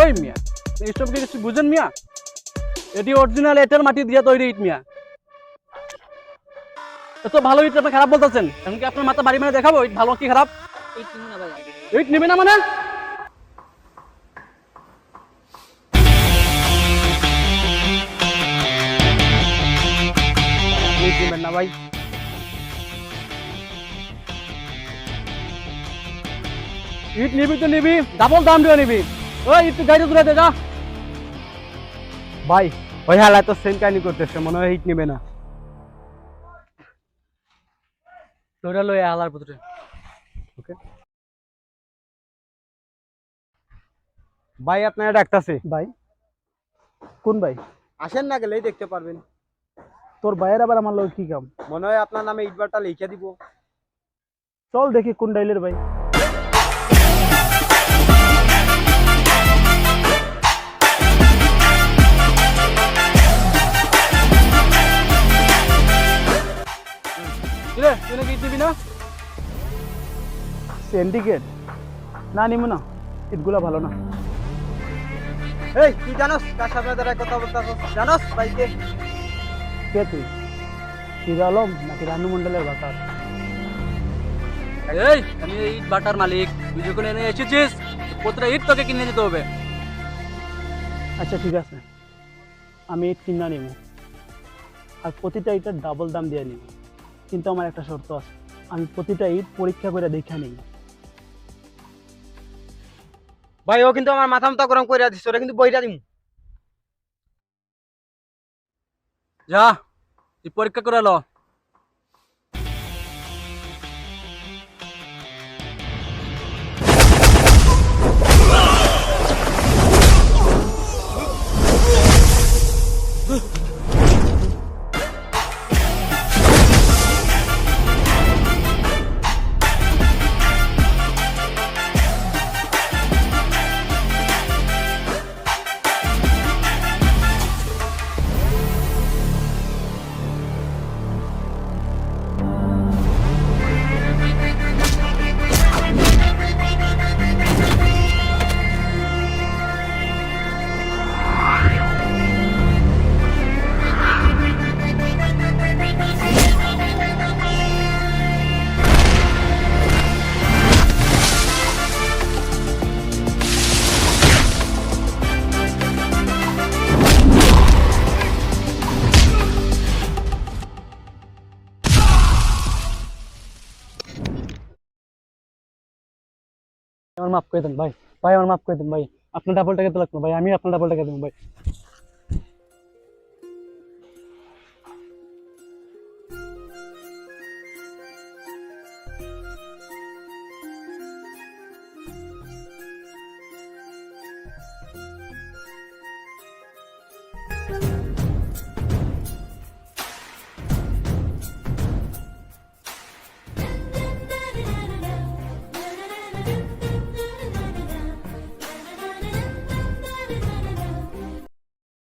ওই মিয়া এইসব কিছু বুঝেন মিয়া? এটি অরিজিনাল এঁটেল মাটি দিয়ে তৈরি ইট মিয়া। এত ভালো ইট আপনি খারাপ বলতেছেন। এখন কি আপনার মাথা বাড়ি মানে দেখাবো? ইট ভালো কি খারাপ? ইট নেবে না মানে? ইট ভাই। ইট নিবি তো নিবি ডাবল দাম দিয়ে নিবি। ওই একটু গাড়ি তুলে দে, যা। ভাই, ওই হালায় তো সেম কাহিনী করতেছে, মনে হয় ইট নিবে না। তোরা লয়ে হালার পুত্রে ওকে ভাই আপনারা ডাকতাছে। ভাই? কোন ভাই? আসেন না গেলেই দেখতে পারবেন। তোর ভাইয়ের আবার আমার লোক কি কাম? মনে হয় আপনার নামে ইটবারটা লিখে দিব। চল দেখি কোন ডাইলের ভাই। সিন্ডিকেট না নিমু না। ইটগুলা ভালো না। এই তুই জানোস? কার সাথে দাঁড়ায় কথা বলতে জানোস ভাইকে? কে তুই? হিরো আলম নাকি রানু মন্ডলের বাসার এই আমি এই ইট বাটার মালিক। তুই যখন এনে এসেছিস প্রতিটা ইট তোকে কিনে নিতে হবে। আচ্ছা ঠিক আছে। আমি ইট কিনা নিব আর প্রতিটা ইটের ডাবল দাম দিয়ে নিব। কিন্তু আমার একটা শর্ত আছে। আমি প্রতিটা ইট পরীক্ষা করে দেখে নিব। ভাই, ও কিন্তু আমার মাথা মাথা গরম করে দিচ্ছে ওরা কিন্তু বইটা দিম। যা পরীক্ষা করে লো। আমার মাফ করে দেন ভাই। ভাই, আমার মাফ করে দেন ভাই। আপনার ডাবল টাকা তো লাগল ভাই, আমি আপনার ডাবল টাকা দেবো ভাই।